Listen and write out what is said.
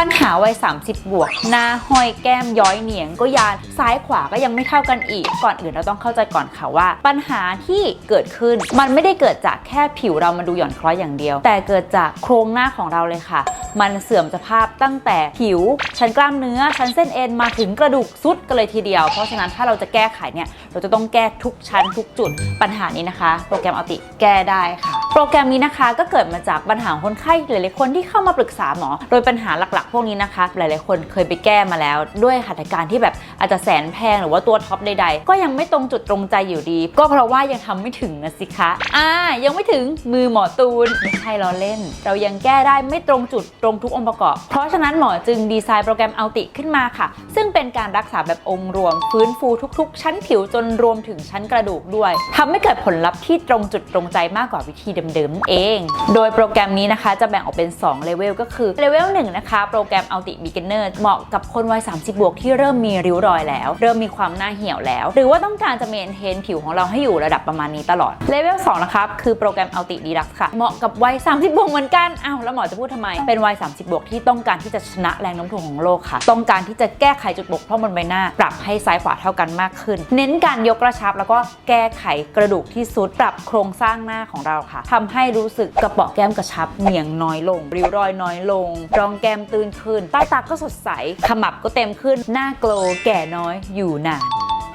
ปัญหาวัย 30 บวก หน้าห้อยแก้มย้อยเหนียงก็ยานซ้ายขวาก็ยังไม่เท่ากันอีก ก่อนอื่นเราต้องเข้าใจก่อนค่ะว่า ปัญหาที่เกิดขึ้น มันไม่ได้เกิดจากแค่ผิวเรามาดูหย่อนคล้อยอย่างเดียว แต่เกิดจากโครงหน้าของเราเลยค่ะ มันเสื่อมสภาพตั้งแต่ผิว ชั้นกล้ามเนื้อ ชั้นเส้นเอ็นมาถึงกระดูกซุดกันเลยทีเดียว เพราะฉะนั้นถ้าเราจะแก้ไขเนี่ยเราจะต้องแก้ทุกชั้นทุกจุด ปัญหานี้นะคะ โปรแกรมอัลติแก้ได้ค่ะ โปรแกรมนี้นะคะก็เกิดมาจากปัญหาคนไข้หลายๆคนที่เข้ามาปรึกษาหมอ โดยปัญหาหลักๆ พวกนี้นะคะ หลายๆคนเคยไปแก้มาแล้ว ด้วยหัตถการที่แบบอาจจะแสนแพงหรือว่าตัวท็อปใดๆ ก็ยังไม่ตรงจุดตรงใจอยู่ดี ก็เพราะว่ายังทำไม่ถึงนะสิคะอ่ายังไม่ถึงมือหมอตูนไม่ใช่ล้อเล่น เรายังแก้ได้ไม่ตรงจุดตรงทุกองค์ประกอบ เพราะฉะนั้นหมอจึงดีไซน์โปรแกรมเอัลติขึ้นมาค่ะ ซึ่งเป็นการรักษาแบบองค์รวม ฟื้นฟูทุก ๆ ชั้นผิวจนรวมถึงชั้นกระดูกด้วยทำให้เกิดผลลัพธ์ที่ตรงจุดตรงใจมากกว่าวิธีเดิมๆเอง โดยโปรแกรมนี้นะคะ จะแบ่งออกเป็น2เลเวลก็คือเลเวล1นะคะ โปรแกรม Ulti Beginner เหมาะกับคนวัย 30 บวกที่เริ่มมีริ้วรอยแล้ว เริ่มมีความหน้าเหี่ยวแล้ว หรือว่าต้องการจะเมนเทนผิวของเราให้อยู่ระดับประมาณนี้ตลอดเลเวล2นะคะคือโปรแกรม Ulti Deluxe ค่ะ เหมาะกับวัย 30 บวกเหมือนกันอ้าวแล้วหมอจะพูดทำไม เป็นวัย 30 บวกที่ต้องการที่จะชนะแรงโน้มถ่วงของโลกค่ะ ต้องการที่จะแก้ไขจุดบกพร่องบนใบหน้า ปรับให้ซ้ายขวาเท่ากันมากขึ้น เน้นการยกกระชับแล้วก็แก้ไขกระดูกที่สุดปรับโครงสร้างหน้าของเราค่ะทำให้รู้สึกกระเปาะแก้มกระชับเหนียงน้อยลง ริ้วรอยน้อยลง รองแก้มตื้นขึ้น ใต้ตาก็สดใส ขมับก็เต็มขึ้น หน้าโกล์แก่น้อยอยู่นาน